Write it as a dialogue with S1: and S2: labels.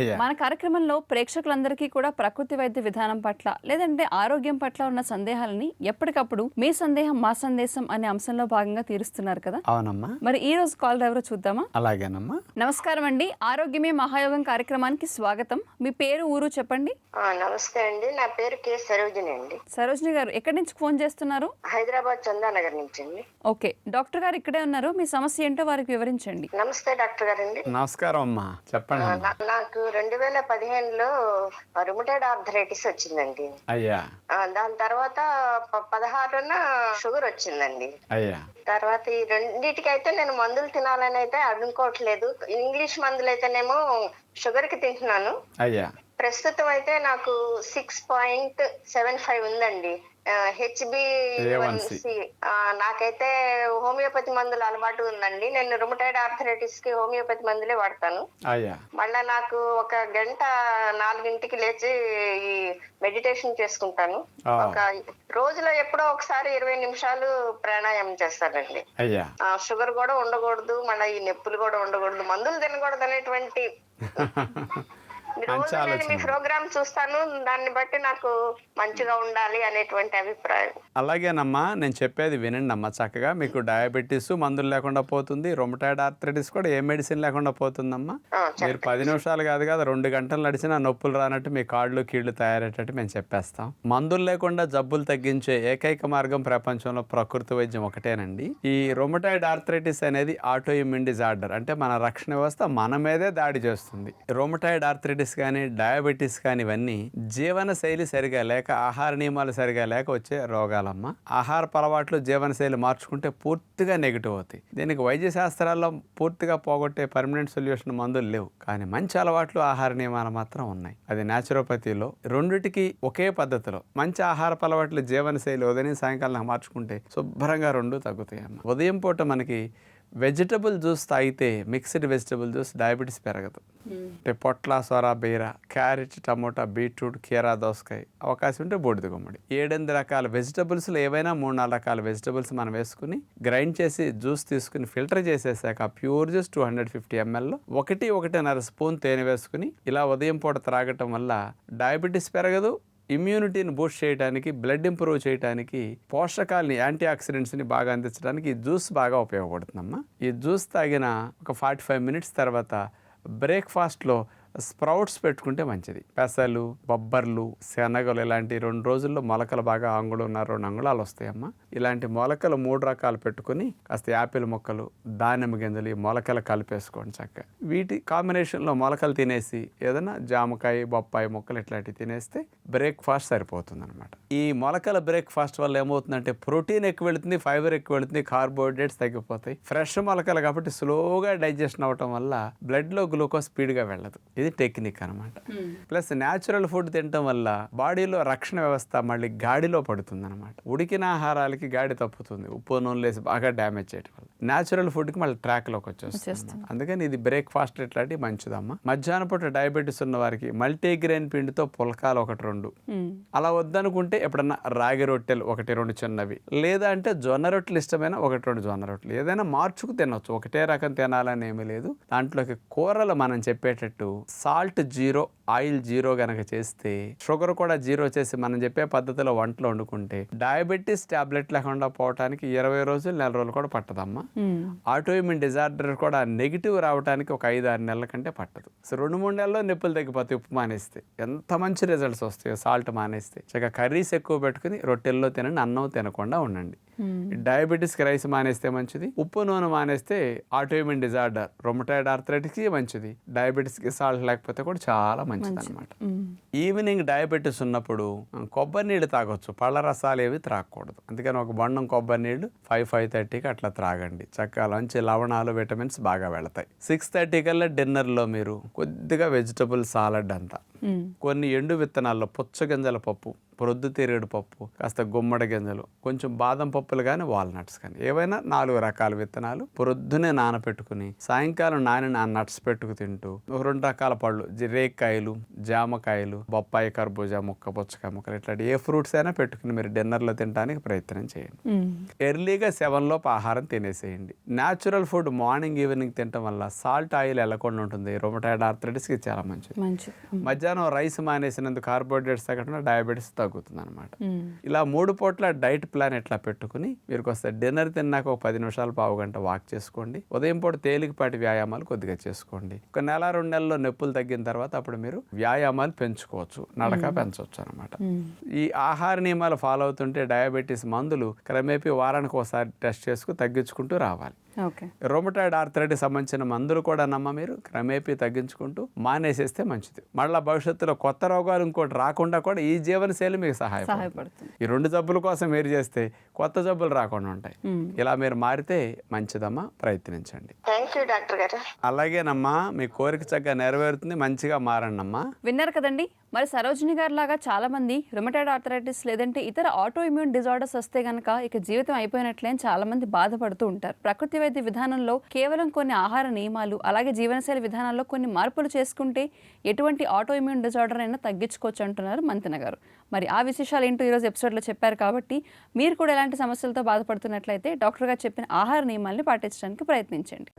S1: మన కార్యక్రమంలో ప్రేక్షకులందరికీ కూడా ప్రకృతి వైద్య విధానం పట్ల లేదంటే ఆరోగ్యం పట్ల ఉన్న సందేహాలని ఎప్పటికప్పుడు మీ సందేహం మా సందేశం అనే అంశంలో భాగంగా తీరుస్తున్నారు కదా?
S2: అవునమ్మా.
S1: మరి ఈ రోజు కాల్ ఎవరో చూద్దామా?
S2: అలాగేనమ్మా.
S1: నమస్కారం అండి. ఆరోగ్యమే మహాయోగం కార్యక్రమానికి స్వాగతం. మీ పేరు ఊరు చెప్పండి.
S3: ఆ, నమస్తే అండి. నా పేరు కె సరోజిని అండి.
S1: సరోజిని గారు ఎక్కడి నుంచి ఫోన్ చేస్తున్నారు?
S3: హైదరాబాద్ చందానగర్ నుంచి అండి.
S1: ఓకే. డాక్టర్ గారు ఇక్కడే ఉన్నారు. మీ సమస్య ఏంటో వారికి వివరించండి.
S3: నమస్తే డాక్టర్ గారండి.
S2: నమస్కారం అమ్మా. చెప్పండి
S3: నాకు రెండు వేల పదిహేనులో రుమటైడ్ ఆర్థరైటిస్ వచ్చిందండి.
S2: అయ్యా.
S3: దాని తర్వాత పదహారున షుగర్ వచ్చిందండి.
S2: అయ్యా.
S3: తర్వాత ఈ రెండింటికి అయితే నేను మందులు తినాలని అయితే అనుకోవట్లేదు ఇంగ్లీష్ మందులు అయితేనేమో షుగర్కి తింటున్నాను.
S2: అయ్యా.
S3: ప్రస్తుతం అయితే నాకు సిక్స్ పాయింట్ సెవెన్ ఫైవ్ ఉందండి. HB
S2: A1C.
S3: నాకైతే హోమియోపతి మందులు అలవాటు ఉందండి. నేను రుమటైడ్ ఆర్థరైటిస్కి హోమియోపతి మందులే వాడతాను. మళ్ళా నాకు ఒక గంట నాలుగింటికి లేచి ఈ మెడిటేషన్ చేసుకుంటాను. ఒక రోజులో ఎప్పుడో ఒకసారి ఇరవై నిమిషాలు ప్రాణాయామం చేస్తానండి. షుగర్ కూడా ఉండకూడదు మళ్ళీ ఈ నొప్పులు కూడా ఉండకూడదు మందులు తినకూడదు అనేటువంటి రోజు నేను మీ. ప్రోగ్రామ్ చూస్తాను దాన్ని బట్టి నాకు మంచిగా ఉండాలి అనేటువంటి అభిప్రాయం.
S2: అలాగేనమ్మా నేను చెప్పేది వినండి అమ్మా చక్కగా. మీకు డయాబెటీస్ మందులు లేకుండా పోతుంది రొమటైడ్ ఆర్థరైటిస్ కూడా ఏ మెడిసిన్ లేకుండా పోతుందమ్మా. మీరు పది నిమిషాలు కాదు కదా రెండు గంటలు నడిచినా నొప్పులు రానట్టు మీ కాళ్ళు కీళ్ళు తయారయ్యేటట్టు మేము చెప్పేస్తాం. మందులు లేకుండా జబ్బులు తగ్గించే ఏకైక మార్గం ప్రపంచంలో ప్రకృతి వైద్యం ఒకటేనండి. ఈ రొమటైడ్ ఆర్థరైటిస్ అనేది ఆటో ఇమ్యూన్ డిజార్డర్ అంటే మన రక్షణ వ్యవస్థ మన మీదే దాడి చేస్తుంది. రొమటైడ్ ఆర్థరైటిస్ కానీ డయాబెటీస్ కానీ ఇవన్నీ జీవన శైలి సరిగా లేక ఆహార నియమాలు సరిగా లేక వచ్చే రోగాలమ్మ. ఆహార అలవాట్లు జీవన శైలి మార్చుకుంటే పూర్తిగా నెగిటివ్ అవుతాయి. దీనికి వైద్య శాస్త్రాల్లో పూర్తిగా పోగొట్టే పర్మనెంట్ సొల్యూషన్ మందులు లేవు. కానీ మంచి అలవాట్లు ఆహార నియమాలు మాత్రం ఉన్నాయి. అది న్యాచురోపతిలో రెండిటికి ఒకే పద్ధతిలో మంచి ఆహార అలవాట్లు జీవన శైలి ఉదయం సాయంకాలం మార్చుకుంటే శుభ్రంగా రెండు తగ్గుతాయి అమ్మ ఉదయం పూట మనకి వెజిటబుల్ జ్యూస్ తాగితే మిక్స్డ్ వెజిటబుల్ జ్యూస్ డయాబెటీస్ పెరగదు. అంటే పొట్ల సొర బీర క్యారెట్ టమోటా బీట్రూట్ కీరా దోసకాయ అవకాశం ఉంటే బూడిద గుమ్మడి. ఏడెనిమిది రకాల వెజిటబుల్స్లో ఏవైనా మూడు నాలుగు రకాల వెజిటబుల్స్ మనం వేసుకుని గ్రైండ్ చేసి జ్యూస్ తీసుకుని filter చేసేసాక pure juice two hundred fifty ఎంఎల్లో ఒకటి ఒకటిన్నర స్పూన్ తేనె వేసుకుని ఇలా ఉదయం పూట త్రాగటం వల్ల డయాబెటీస్ పెరగదు ఇమ్యూనిటీని బూస్ట్ చేయడానికి బ్లడ్ ఇంప్రూవ్ చేయడానికి పోషకాలని యాంటీ ఆక్సిడెంట్స్ని బాగా అందించడానికి ఈ జ్యూస్ బాగా ఉపయోగపడుతుందమ్మా. ఈ జ్యూస్ తాగిన ఒక ఫార్టీ ఫైవ్ మినిట్స్ తర్వాత బ్రేక్ఫాస్ట్లో స్ప్రౌట్స్ పెట్టుకుంటే మంచిది. పెసలు బొబ్బర్లు శనగలు ఇలాంటి రెండు రోజుల్లో మొలకలు బాగా అంగుళంన్నర రెండు అంగుళాలు వస్తాయమ్మా. ఇలాంటి మొలకలు మూడు రకాలు పెట్టుకుని కాస్త యాపిల్ మొక్కలు దానిమ్మ గింజలు ఈ మొలకలు కలిపేసుకోండి చక్కగా. వీటి కాంబినేషన్లో మొలకలు తినేసి ఏదైనా జామకాయ బొప్పాయి మొక్కలు ఇట్లాంటివి తినేస్తే బ్రేక్ఫాస్ట్ సరిపోతుంది అనమాట ఈ మొలకల బ్రేక్ఫాస్ట్ వల్ల ఏమవుతుందంటే ప్రోటీన్ ఎక్కువ వెళుతుంది ఫైబర్ ఎక్కువ వెళుతుంది కార్బోహైడ్రేట్స్ తగ్గిపోతాయి. ఫ్రెష్ మొలకలు కాబట్టి స్లోగా డైజెషన్ అవటం వల్ల బ్లడ్లో గ్లూకోజ్ స్పీడ్గా వెళ్ళదు. ఇది టెక్నిక్ అనమాట ప్లస్ న్యాచురల్ ఫుడ్ తినటం వల్ల బాడీలో రక్షణ వ్యవస్థ మళ్ళీ గాడిలో పడుతుంది అనమాట ఉడికిన ఆహారాలకి గాడి తప్పుతుంది. ఉప్పు నూనె వేసి బాగా డ్యామేజ్ చేయటం వల్ల. న్యాచురల్ ఫుడ్కి మళ్ళీ ట్రాక్లోకి వచ్చేస్తుంది అందుకని ఇది బ్రేక్ఫాస్ట్ ఇట్లాంటివి మంచిదమ్మా. మధ్యాహ్నం పూట డయాబెటీస్ ఉన్న వారికి మల్టీగ్రెయిన్ పిండితో పుల్కాలు ఒకటి రెండు అలా వద్దనుకుంటే ఎప్పుడన్నా రాగి రొట్టెలు ఒకటి రెండు చిన్నవి. లేదా అంటే జొన్న రొట్టెలు ఇష్టమైన ఒకటి రెండు జొన్న రొట్టెలు. ఏదైనా మార్చుకు తినొచ్చు. ఒకటే రకం తినాలని ఏమీ లేదు. దాంట్లోకి కూరలు మనం చెప్పేటట్టు సాల్ట్ జీరో ఆయిల్ జీరో గనక చేస్తే షుగర్ కూడా జీరో చేసి మనం చెప్పే పద్ధతిలో వంటలు వండుకుంటే డయాబెటీస్ టాబ్లెట్ లేకుండా పోవటానికి ఇరవై రోజులు నెల రోజులు కూడా పట్టదమ్మా. ఆటోఇమ్యూన్ డిజార్డర్ కూడా నెగిటివ్ రావడానికి ఒక ఐదు ఆరు నెలల కంటే పట్టదు. సో రెండు మూడు నెలల్లో నొప్పులు తగ్గిపోతాయి ఉప్పు మానేస్తే. ఎంత మంచి రిజల్ట్స్ వస్తాయో సాల్ట్ మానేస్తే. చక్కగా కర్రీస్ ఎక్కువ పెట్టుకుని రొట్టెల్లో తినండి అన్నం తినకుండా ఉండండి. డయాబెటీస్కి రైస్ మానేస్తే మంచిది ఉప్పు నూనె మానేస్తే ఆటోఇమ్యూన్ డిజార్డర్ రొమటైడ్ ఆర్థరైటిస్కి మంచిది డయాబెటీస్కి సాల్ట్ లేకపోతే కూడా చాలా మంచిది. అనమాట ఈవినింగ్ డయాబెటీస్ ఉన్నప్పుడు కొబ్బరి నీళ్ళు తాగొచ్చు. పళ్ళ రసాలు ఏవి త్రాగకూడదు. అందుకని ఒక బండం కొబ్బరి నీళ్ళు ఫైవ్ ఫైవ్ థర్టీకి అట్లా త్రాగండి. చక్కగా మంచి లవణాలు విటమిన్స్ బాగా వెళతాయి. సిక్స్ థర్టీ కల్లా డిన్నర్లో మీరు కొద్దిగా వెజిటబుల్ సాలడ్ అంతా. కొన్ని ఎండు విత్తనాల్లో పుచ్చగింజల పప్పు ప్రొద్దుతిరుగుడు పప్పు కాస్త గుమ్మడి గింజలు కొంచెం బాదం పప్పులు కానీ వాల్నట్స్ కానీ ఏవైనా నాలుగు రకాల విత్తనాలు ప్రొద్దునే నానపెట్టుకుని సాయంకాలం నాని ఆ నట్స్ పెట్టుకు తింటూ ఒక రెండు రకాల పళ్ళు రేక్కాయలు జామకాయలు బొప్పాయి కర్బూజా ముక్క పుచ్చకాయ ముక్కలు ఇట్లాంటి ఏ ఫ్రూట్స్ అయినా పెట్టుకుని మీరు డిన్నర్లో తినడానికి ప్రయత్నం చేయండి. ఎర్లీగా సెవెన్ లోపు ఆహారం తినేసేయండి. న్యాచురల్ ఫుడ్ మార్నింగ్ ఈవినింగ్ తినటం వల్ల సాల్ట్ ఆయిల్ వెళ్ళకుండా ఉంటుంది. రొమటైడ్ ఆర్థరైటిస్కి చాలా మంచిది. మధ్యాహ్నం రైస్ మానేసినందుకు కార్బోహైడ్రేట్స్ తగ్గకుండా డయాబెటీస్ తగ్గుతుంది అనమాట
S1: మ్మ్.
S2: ఇలా మూడు పూట్ల డైట్ ప్లాన్ ఎట్లా పెట్టుకుని మీరు వస్తే డిన్నర్ తిన్నాక ఒక పది నిమిషాలు పావు గంట వాక్ చేసుకోండి. ఉదయం పూట తేలికపాటి వ్యాయామాలు కొద్దిగా చేసుకోండి. ఒక నెల రెండు నెలల్లో నొప్పులు తగ్గిన తర్వాత అప్పుడు మీరు వ్యాయామాలు పెంచుకోవచ్చు నడక పెంచవచ్చు అనమాట. ఈ ఆహార నియమాలు ఫాలో అవుతుంటే డయాబెటీస్ మందులు క్రమేపీ వారానికి ఒకసారి టెస్ట్ చేసుకుని తగ్గించుకుంటూ రావాలి. రోమటాయిడ్ ఆర్థరైటిస్ సంబంధించిన మందులు కూడా నమ్మ మీరు. క్రమేపీ తగ్గించుకుంటూ మానేసేస్తే మంచిది. మళ్ళీ భవిష్యత్తులో కొత్త రోగాలు ఇంకోటి రాకుండా కూడా ఈ జీవనశైలి మీకు సహాయపడుతుంది. ఈ రెండు జబ్బుల కోసం మీరు చేస్తే కొత్త జబ్బులు రాకుండా ఉంటాయి. ఇలా మీరు మారితే మంచిదమ్మా. ప్రయత్నించండి.
S3: డాక్టర్ గారు.
S2: అలాగేనమ్మా మీ కోరిక చక్కగా నెరవేరుతుంది. మంచిగా మారండి అమ్మా
S1: విన్నారు కదండి? మరి సరోజిని గారి లాగా చాలా మంది రుమటైడ్ ఆర్థరైటిస్ లేదంటే ఇతర ఆటో ఇమ్యూన్ డిజార్డర్స్ వస్తే గనక ఇక జీవితం అయిపోయినట్లే అని చాలా మంది బాధపడుతూ ఉంటారు. ప్రకృతి వైద్య విధానంలో కేవలం కొన్ని ఆహార నియమాలు అలాగే జీవనశైలి విధానాల్లో కొన్ని మార్పులు చేసుకుంటే ఎటువంటి ఆటో ఇమ్యూన్ డిజార్డర్ అయినా తగ్గించుకోవచ్చు అంటున్నారు మంతెన గారు మరి ఆ విశేషాలు ఏంటో ఈరోజు ఎపిసోడ్లో చెప్పారు కాబట్టి మీరు కూడా ఎలాంటి సమస్యలతో బాధపడుతున్నట్లయితే డాక్టర్ గారు చెప్పిన ఆహార నియమాల్ని పాటించడానికి ప్రయత్నించండి.